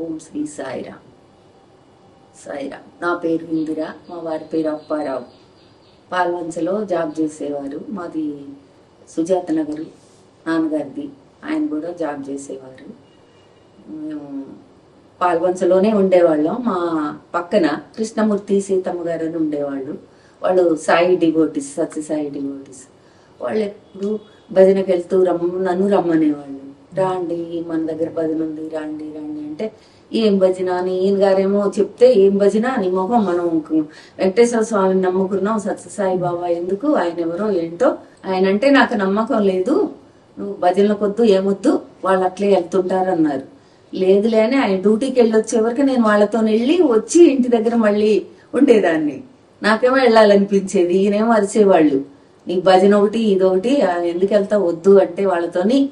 ఓం శ్రీ సాయిరామ్. సాయిరామ్. నా పేరు ఇందిర మా వారి పేరు అప్పారావు. పాల్వంచలో జాబ్ చేసేవారు మాది సుజాత నగరు నాన్నగారిది. ఆయన కూడా జాబ్ చేసేవారు. మేము పాల్వంచలోనే ఉండేవాళ్ళం. మా పక్కన కృష్ణమూర్తి సీతమ్మ గారు అని ఉండేవాళ్ళు. వాళ్ళు సాయి డివోటిస్ సత్యసాయి డివోటిస్. వాళ్ళు ఎప్పుడు భజనకి వెళ్తూ రమ్మ నన్ను రమ్మనేవాళ్ళు. రాండి మన దగ్గర భజన ఉంది రాండి రాండి అంటే ఏం భజన? అని ఈయన గారేమో చెప్తే ఏం భజన? అని మొహం మనం వెంకటేశ్వర స్వామిని నమ్ముకున్నాం సత్యసాయి బాబా ఎందుకు? ఆయన ఎవరో ఏంటో? ఆయన అంటే నాకు నమ్మకం లేదు. నువ్వు భజనలకొద్దు ఏమొద్దు వాళ్ళు అట్లే వెళ్తుంటారన్నారు. లేదులే అని ఆయన డ్యూటీకి వెళ్ళి వచ్చే వరకు నేను వాళ్ళతో వెళ్ళి వచ్చి ఇంటి దగ్గర మళ్ళీ ఉండేదాన్ని. నాకేమో వెళ్ళాలనిపించేది. ఈయనేమో అరిచేవాళ్ళు. నీకు భజన ఒకటి ఇదొకటి ఎందుకు వెళ్తా వద్దు అంటే వాళ్ళతోని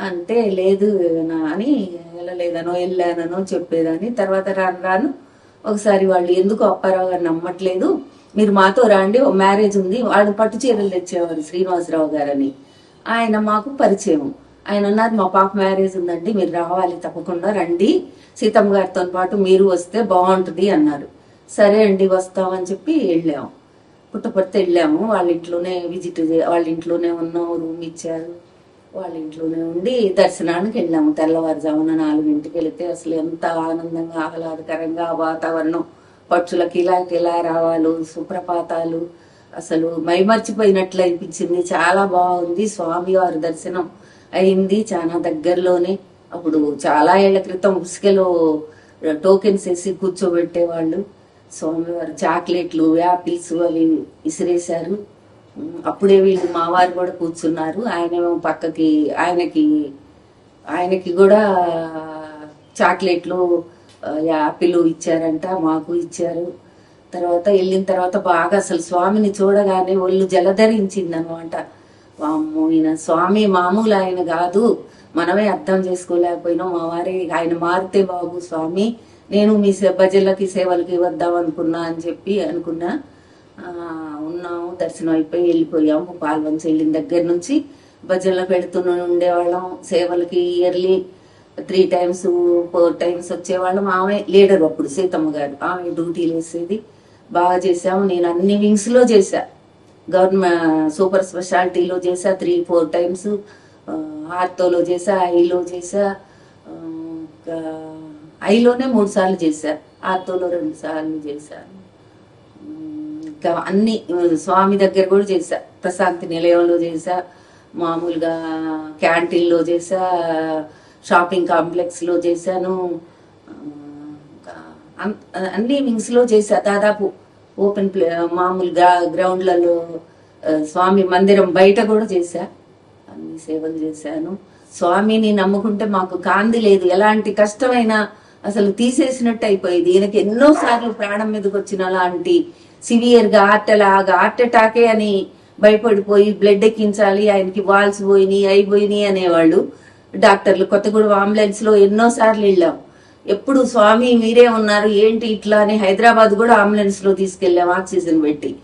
అంటే లేదు నా అని వెళ్ళలేదనో వెళ్ళాననో చెప్పేదాన్ని. తర్వాత రాను రాను ఒకసారి వాళ్ళు ఎందుకు అప్పారావు గారు నమ్మట్లేదు? మీరు మాతో రాండి ఓ మ్యారేజ్ ఉంది వాళ్ళు పట్టు చీరలు తెచ్చేవారు శ్రీనివాసరావు గారని. ఆయన మాకు పరిచయం. ఆయన అన్నారు మా పాప మ్యారేజ్ ఉందండి మీరు రావాలి తప్పకుండా రండి. సీతమ్మ గారితో పాటు మీరు వస్తే బాగుంటుంది అన్నారు. సరే అండి వస్తామని చెప్పి వెళ్ళాము పుట్టపర్తి వెళ్ళాము. వాళ్ళ ఇంట్లోనే విజిట్ వాళ్ళ ఇంట్లోనే ఉన్నాం రూమ్ ఇచ్చారు. వాళ్ళ ఇంట్లోనే ఉండి దర్శనానికి వెళ్ళాము. తెల్లవారుజామున నాలుగింటికి వెళితే అసలు ఎంత ఆనందంగా ఆహ్లాదకరంగా వాతావరణం. పక్షుల కిలా కిలా రావాలు సుప్రపాతాలు. అసలు మైమర్చిపోయినట్లు అనిపించింది. చాలా బాగుంది. స్వామివారి దర్శనం అయింది చాలా దగ్గరలోనే. అప్పుడు చాలా ఏళ్ళ క్రితం ఉసుకలో టోకెన్స్ వేసి కూర్చోబెట్టేవాళ్ళు. స్వామివారు చాక్లెట్లు యాపిల్స్ అవి విసిరేశారు. అప్పుడే వీళ్ళు మా వారు కూడా కూర్చున్నారు. ఆయన పక్కకి ఆయనకి ఆయనకి కూడా చాక్లెట్లు ఆ, యాపిల్ ఇచ్చారంట మాకు ఇచ్చారు. తర్వాత వెళ్ళిన తర్వాత బాగా అసలు స్వామిని చూడగానే ఒళ్ళు జలధరించింది అనమాట ఈయన స్వామి మామూలు ఆయన కాదు. మనమే అర్థం చేసుకోలేకపోయినాం. మా వారి ఆయన మారితే బాబు స్వామి నేను మీ సే- భజనలకి సేవలకి వద్దాం అనుకున్నా అని చెప్పి అనుకున్నా. ఉన్నాము దర్శనం అయిపోయి వెళ్ళిపోయాము పాల్వంశ వెళ్ళిన దగ్గర నుంచి భజనలు పెడుతూనే ఉండేవాళ్ళం. సేవలకి yearly three times four times వచ్చేవాళ్ళం. ఆమె లీడర్ అప్పుడు సీతమ్మ గారు. ఆమె డ్యూటీలు వేసేది. బాగా చేసాము నేను అన్ని వింగ్స్లో చేశా. గవర్నమెంట్ సూపర్ స్పెషాలిటీలో చేసా త్రీ ఫోర్ టైమ్స్ ఆర్తోలో చేసా ఐలో చేసా ఐలోనే మూడు సార్లు చేశా. ఆర్తోలో రెండు సార్లు చేశాను. ఉమ్, ఇంకా అన్ని స్వామి దగ్గర కూడా చేసా ప్రశాంతి నిలయంలో చేసా మామూలుగా క్యాంటీన్లో చేసా షాపింగ్ కాంప్లెక్స్లో చేశాను అన్ని వింగ్స్ చేసా దాదాపు ఓపెన్ ప్లే మామూలుగా గ్రౌండ్లలో స్వామి మందిరం బయట కూడా చేశా. అన్ని సేవలు చేశాను. స్వామిని నమ్ముకుంటే మాకు కాంతి లేదు. ఎలాంటి కష్టమైనా అసలు తీసేసినట్టు అయిపోయింది. ఈయనకి ఎన్నోసార్లు ప్రాణం మీదకి వచ్చిన అలాంటి సివియర్గా హార్ట్ అలాగా హార్ట్ అటాకే అని భయపడిపోయి బ్లడ్ ఎక్కించాలి ఆయనకి వాల్స్ పోయినాయి అయిపోయినాయి అనేవాళ్ళు. డాక్టర్లు కొత్తగూడెం అంబులెన్స్లో ఎన్నో సార్లు వెళ్ళాం. ఎప్పుడు స్వామి మీరే ఉన్నారు ఏంటి ఇట్లా అని హైదరాబాద్ కూడా అంబులెన్స్లో తీసుకెళ్ళాం ఆక్సిజన్ పెట్టి.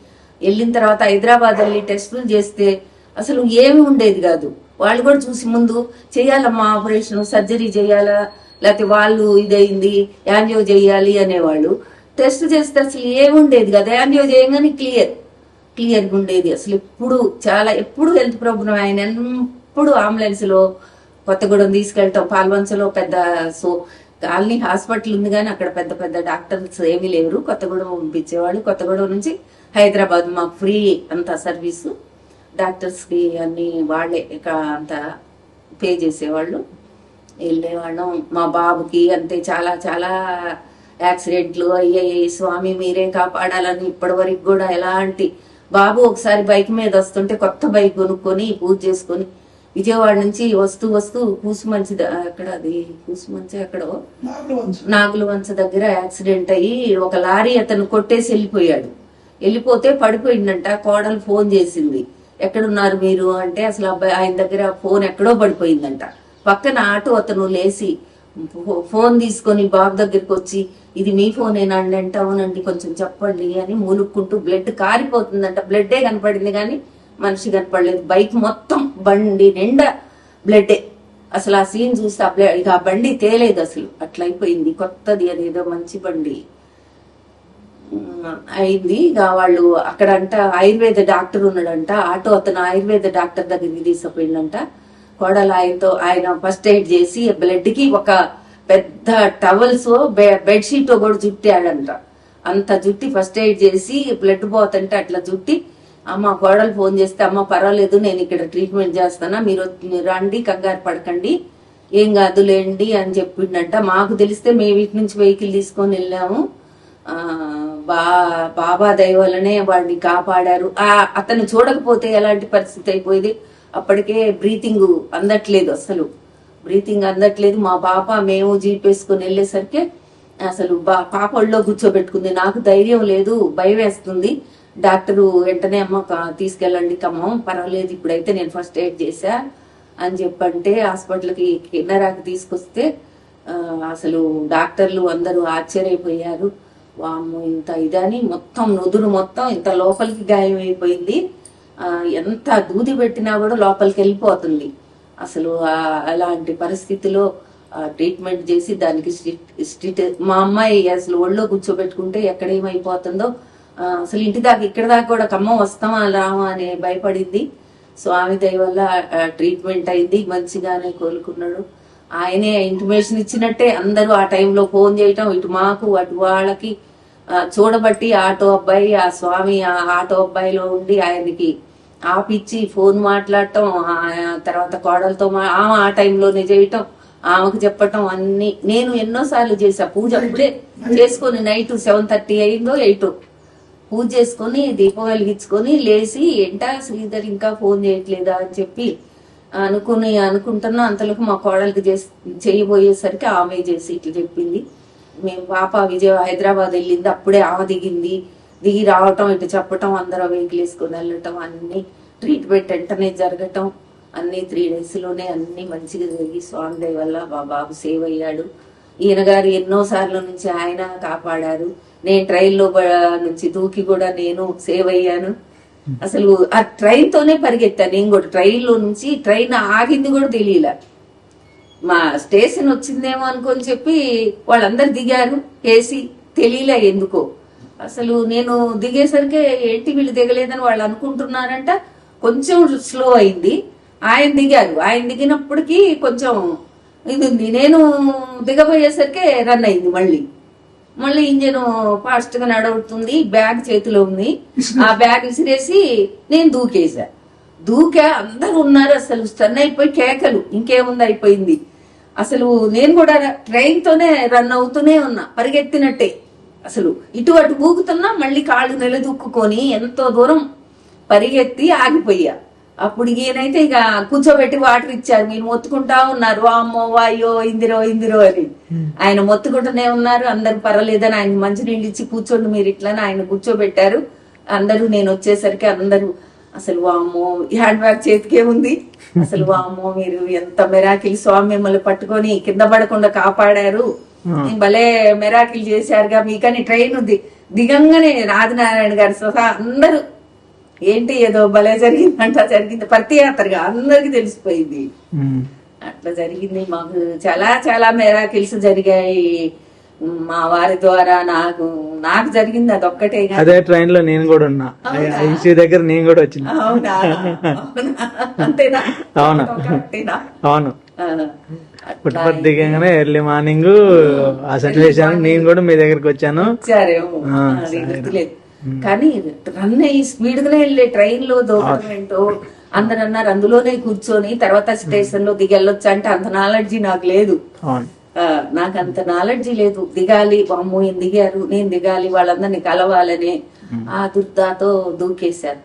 వెళ్ళిన తర్వాత హైదరాబాద్ వెళ్ళి టెస్టులు చేస్తే అసలు ఏమి ఉండేది కాదు. వాళ్ళు కూడా చూసి ముందు చేయాలమ్మా ఆపరేషన్ సర్జరీ చేయాలా? లేకపోతే వాళ్ళు ఇదైంది యాంజియో చేయాలి అనేవాళ్ళు. టెస్ట్ చేస్తే అసలు ఏముండేది కదా. యాంజియో చేయగానే క్లియర్. క్లియర్గా ఉండేది. అసలు ఎప్పుడు చాలా ఎప్పుడు హెల్త్ ప్రాబ్లం ఆయన ఎప్పుడు అంబులెన్స్లో కొత్తగూడెం తీసుకెళ్ళటం పాల్వంచలో పెద్ద సో కాలనీ హాస్పిటల్ ఉంది కానీ అక్కడ పెద్ద పెద్ద డాక్టర్స్ ఏమీ లేరు. కొత్తగూడెం పంపించేవాళ్ళు. కొత్తగూడెం నుంచి హైదరాబాద్ మాకు ఫ్రీ అంత సర్వీసు. డాక్టర్స్కి అన్నీ అన్ని వాళ్ళే ఇక అంత పే చేసేవాళ్ళు. వెళ్ళేవాళ్ళం. మా బాబుకి అంతే. చాలా చాలా యాక్సిడెంట్లు అయ్యాయి స్వామి మీరే కాపాడాలని ఇప్పటి వరకు కూడా ఎలాంటి బాబు ఒకసారి బైక్ మీద వస్తుంటే కొత్త బైక్ కొనుక్కొని పూజ చేసుకొని విజయవాడ నుంచి వస్తూ వస్తూ కూసుమంచి అక్కడ అది? కూసుమంచి ఎక్కడో? నాగుల వంచ దగ్గర యాక్సిడెంట్ అయ్యి ఒక లారీ అతను కొట్టేసి వెళ్ళిపోయాడు. వెళ్ళిపోతే పడిపోయిందంట కోడలు ఫోన్ చేసింది. ఎక్కడున్నారు మీరు? అంటే అసలు అబ్బాయి ఆయన దగ్గర ఫోన్ ఎక్కడో పడిపోయిందంట. పక్కన ఆటో అతను లేచి ఫోన్ తీసుకొని బాబు దగ్గరికి వచ్చి ఇది మీ ఫోనేనా అండి అంటే అవునండి కొంచెం చెప్పండి అని మూలుక్కుంటూ బ్లడ్ కారిపోతుందంట. బ్లడ్డే కనపడింది కానీ మనిషి కనపడలేదు. బైక్ మొత్తం బండి నిండా బ్లడ్డే. అసలు ఆ సీన్ చూస్తే అప్పుడే ఇక ఆ బండి తేలేదు అసలు. అట్లా అయిపోయింది. కొత్తది అదేదో మంచి బండి. అయింది. ఇక వాళ్ళు అక్కడ అంట ఆయుర్వేద డాక్టర్ ఉన్నాడంట. ఆటో అతను ఆయుర్వేద డాక్టర్ దగ్గరికి తీసుకుపోయిందంట కోడలు ఆయనతో ఆయన ఫస్ట్ ఎయిడ్ చేసి బ్లడ్కి ఒక పెద్ద టవల్స్ బెడ్ షీట్ కూడా చుట్టాడంట. అంత జుట్టి ఫస్ట్ ఎయిడ్ చేసి బ్లడ్ పోతుంటే అట్లా జుట్టి అమ్మ కోడలు ఫోన్ చేస్తే అమ్మ పర్వాలేదు నేను ఇక్కడ ట్రీట్మెంట్ చేస్తానా మీరు రండి కంగారు పడకండి ఏం కాదు లేండి అని చెప్పిండంట. మాకు తెలిస్తే మేము వీటి నుంచి వెహికల్ తీసుకొని వెళ్ళాము. బా బాబా దయ వల్లనే వాడిని కాపాడారు. అతను చూడకపోతే ఎలాంటి పరిస్థితి అయిపోయింది? అప్పటికే బ్రీతింగ్ అందట్లేదు అసలు. బ్రీతింగ్ అందట్లేదు. మా పాప మేము జీప్ వేసుకొని వెళ్ళేసరికి అసలు బా పాప ఒళ్ళో కూర్చోబెట్టుకుంది. నాకు ధైర్యం లేదు భయం వేస్తుంది. డాక్టరు వెంటనే అమ్మ తీసుకెళ్ళండి కమ్మం పర్వాలేదు ఇప్పుడైతే నేను ఫస్ట్ ఎయిడ్ చేశా అని చెప్పంటే హాస్పిటల్కి కిన్నరాకి తీసుకొస్తే అసలు డాక్టర్లు అందరూ ఆశ్చర్యపోయారు. వాము ఇంత ఇదని మొత్తం నుదురు మొత్తం ఇంత లోపలికి గాయం అయిపోయింది ఎంత దూది పెట్టినా కూడా లోపలికి వెళ్ళిపోతుంది. అసలు అలాంటి పరిస్థితిలో ట్రీట్మెంట్ చేసి దానికి స్టిట్ మా అమ్మాయి అసలు ఒళ్ళో కూర్చోబెట్టుకుంటే ఎక్కడ ఏమైపోతుందో అసలు ఇంటి దాకా ఇక్కడ దాకా కూడా ఖమ్మం వస్తామా రామా అని భయపడింది. స్వామి ఆమె వల్ల ట్రీట్మెంట్ అయింది మంచిగానే కోలుకున్నాడు. ఆయనే ఇంటిమేషన్ ఇచ్చినట్టే అందరూ ఆ టైంలో ఫోన్ చేయటం ఇటు మాకు అటు వాళ్ళకి చూడబట్టి ఆటో అబ్బాయి ఆ స్వామి ఆ ఆటో అబ్బాయిలో ఉండి ఆయనకి ఆపిచ్చి ఫోన్ మాట్లాడటం ఆ తర్వాత కోడలతో ఆమె ఆ టైంలోనే చేయటం ఆమెకు చెప్పటం అన్ని. నేను ఎన్నోసార్లు చేసా పూజ. అప్పుడే చేసుకొని నైట్ సెవెన్ థర్టీ అయిందో ఎయిట్. పూజ చేసుకొని దీపం వెలిగించుకొని లేచి ఏంటా శ్రీధర్ ఇంకా ఫోన్ చేయట్లేదా అని చెప్పి అనుకుని అనుకుంటున్నా. అంతలోకి మా కోడలికి చేసి చేయబోయేసరికి ఆమె చేసి ఇట్లా చెప్పింది. మేము పాప విజయ హైదరాబాద్ వెళ్ళింది. అప్పుడే ఆమె దిగింది. దిగి రావటం ఇటు చెప్పటం అందరూ వెహికల్ వేసుకొని వెళ్ళటం అన్ని ట్రీట్మెంట్ వెంటనే జరగటం అన్ని త్రీ డేస్లోనే అన్ని మంచిగా జరిగి స్వామి దయ వల్ల మా బాబు సేవ్ అయ్యాడు. ఈయన గారు ఎన్నో సార్లు నుంచి ఆయన కాపాడారు. నేను ట్రైన్లో నుంచి దూకి కూడా నేను సేవ్ అయ్యాను. అసలు ఆ ట్రైన్ తోనే పరిగెత్తాను. నేను కూడా ట్రైన్లో నుంచి ట్రైన్ ఆగింది కూడా తెలియలే. మా స్టేషన్ వచ్చిందేమో అనుకొని చెప్పి వాళ్ళందరు దిగారు. వేసి తెలియలే ఎందుకో. అసలు నేను దిగేసరికి ఏంటి వీళ్ళు దిగలేదని వాళ్ళు అనుకుంటున్నారంట. కొంచెం స్లో అయింది. ఆయన దిగారు. ఆయన దిగినప్పటికీ కొంచెం ఇది ఉంది నేను దిగబోయేసరికి రన్ అయింది మళ్ళీ. మళ్ళీ ఇంజన్ ఫాస్ట్గా నడువుతుంది బ్యాగ్ చేతిలో ఉంది. ఆ బ్యాగ్ విసిరేసి నేను దూకేసా. దూకా అందరూ ఉన్నారు అసలు. స్టన్ అయిపోయి కేకలు. ఇంకేముంది అయిపోయింది. అసలు నేను కూడా ట్రైన్ తోనే రన్ అవుతూనే ఉన్నా. పరిగెత్తినట్టే. అసలు ఇటు అటు ఊగుతున్నా మళ్ళీ కాళ్ళు నిలదొక్కుకొని ఎంతో దూరం పరిగెత్తి ఆగిపోయా. అప్పుడు ఈయనైతే ఇక కూర్చోబెట్టి వాటర్ ఇచ్చారు. మీరు మొత్తుకుంటా ఉన్నారు. అమ్మో వాయో ఇందిరో ఇందిరో అని. ఆయన మొత్తుకుంటూనే ఉన్నారు. అందరు పర్వాలేదని ఆయన మంచినీళ్ళు ఇచ్చి కూర్చోండి మీరు ఇట్లని ఆయన కూర్చోబెట్టారు. అందరూ నేను వచ్చేసరికి అందరూ అసలు వామ్మో ఈ హ్యాండ్ బ్యాగ్ చేతికే ఉంది. అసలు వామ్మో మీరు ఎంత మెరాకిల్ స్వామి మిమ్మల్ని పట్టుకొని కింద పడకుండా కాపాడారు. భలే మెరాకిల్ చేశారుగా మీకని ట్రైన్ ఉంది. దిగంగానే ఆదినారాయణ గారి సహా అందరూ ఏంటి ఏదో భలే జరిగిందంట జరిగింది. ప్రతి యాత్రగా అందరికి తెలిసిపోయింది. అట్లా జరిగింది మాకు. చాలా చాలా మెరాకిల్స్ జరిగాయి. మా వారి ద్వారా నాకు నాకు జరిగింది అదొక్కటే కానీ అదే ట్రైన్లో నేను కూడా ఉన్నా. ఐసీ దగ్గర నేను కూడా వచ్చిన. అవునా? అవునా? అంతేనా? అవును. అవును. పుట్టపర్తి దిగంగానే ఎర్లీ మార్నింగ్ ఆ సన్నివేశానికి నేను కూడా మీ దగ్గరికి వచ్చాను. అది గుర్తులేదు. కానీ రన్ అయ్యి స్పీడ్ గానే వెళ్ళే ట్రైన్లో ఏంటో అందరు అన్నారు. అందులోనే కూర్చొని తర్వాత స్టేషన్లో దిగి వెళ్ళొచ్చా అంటే అంత నాలెడ్జీ నాకు లేదు. నాకు అంత నాలెడ్జీ లేదు. దిగాలి అమ్మో ఈయన దిగారు? నేను దిగాలి వాళ్ళందరినీ కలవాలని ఆ దుర్దాతో దూకేశాను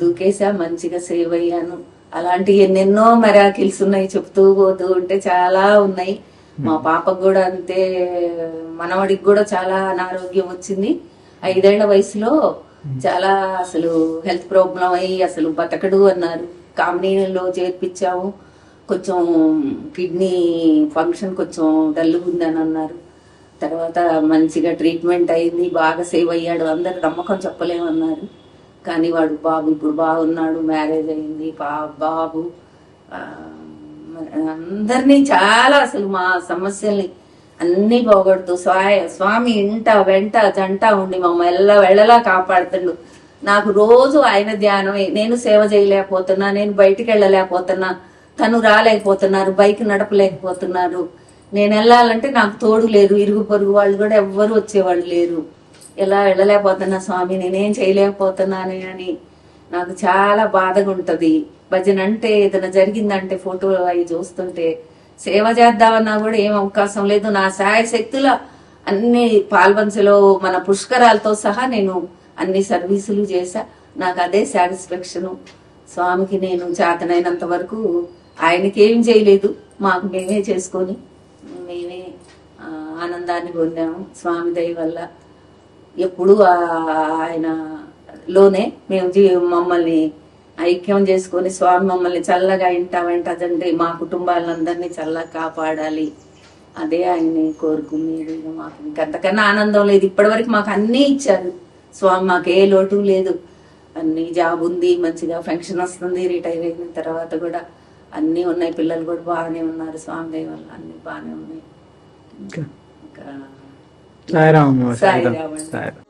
దూకేసా మంచిగా సేవ్ అయ్యాను. అలాంటి ఎన్నెన్నో మెరాకిల్స్ ఉన్నాయి చెప్తూ పోతూ ఉంటే చాలా ఉన్నాయి. మా పాపకు కూడా అంతే మనవడికి కూడా చాలా అనారోగ్యం వచ్చింది. ఐదేళ్ళ వయసులో చాలా అసలు హెల్త్ ప్రాబ్లం అయ్యి అసలు బతకడు అన్నారు. కామినీలో చేర్పించాము. కొంచెం కిడ్నీ ఫంక్షన్ కొంచెం డల్గా ఉందని అన్నారు. తర్వాత మంచిగా ట్రీట్మెంట్ అయింది బాగా సేవ్ అయ్యాడు. అందరు నమ్మకం చెప్పలేమన్నారు. కానీ వాడు బాబు ఇప్పుడు బాగున్నాడు మ్యారేజ్ అయింది బా బాబు అందరినీ చాలా అసలు మా సమస్యల్ని అన్ని పోగొడుతూ స్వా స్వామి ఇంట వెంట జంట ఉండి మమ్మల్ని ఎల్ల వెళ్ళలా కాపాడుతుండు. నాకు రోజు ఆయన ధ్యానమే. నేను సేవ చేయలేకపోతున్నా నేను బయటికి వెళ్ళలేకపోతున్నా తను రాలేకపోతున్నారు బైక్ నడపలేకపోతున్నారు. నేను వెళ్ళాలంటే నాకు తోడు లేరు ఇరుగు పొరుగు వాళ్ళు కూడా ఎవ్వరు వచ్చేవాళ్ళు లేరు. ఎలా వెళ్ళలేకపోతున్నా స్వామి నేనేం చేయలేకపోతున్నానే అని నాకు చాలా బాధగా ఉంటది. భజన అంటే ఏదైనా జరిగిందంటే ఫోటోలు అవి చూస్తుంటే సేవ చేద్దామన్నా కూడా ఏం అవకాశం లేదు. నా సాయ శక్తుల అన్ని పాల్వంచలో మన పుష్కరాలతో సహా నేను అన్ని సర్వీసులు చేశా. నాకు అదే సాటిస్ఫాక్షన్. స్వామికి నేను చేతనైనంత వరకు ఆయనకి ఏం చేయలేదు. మాకు మేమే చేసుకొని మేమే ఆనందాన్ని పొందాము. స్వామి దయ వల్ల ఎప్పుడు ఆయన లోనే మేము జీ మమ్మల్ని ఐక్యం చేసుకొని స్వామి మమ్మల్ని చల్లగా ఇంట వెంట అదంటే మా కుటుంబాలందరినీ చల్లగా కాపాడాలి. అదే ఆయన్ని కోరుకునేది మాకు ఇంకంతకన్నా ఆనందం లేదు. ఇప్పటివరకు మాకు అన్నీ ఇచ్చారు. స్వామి మాకు ఏ లోటు లేదు. అన్ని జాబ్ ఉంది మంచిగా ఫంక్షన్ వస్తుంది రిటైర్ అయిన తర్వాత కూడా అన్నీ ఉన్నాయి. పిల్లలు కూడా బాగానే ఉన్నారు. స్వామి దయ వల్ల అన్ని బాగానే ఉన్నాయి. ఇంకా సాయిరామ్ సాయిరామ్ అండి. సాయిరామ్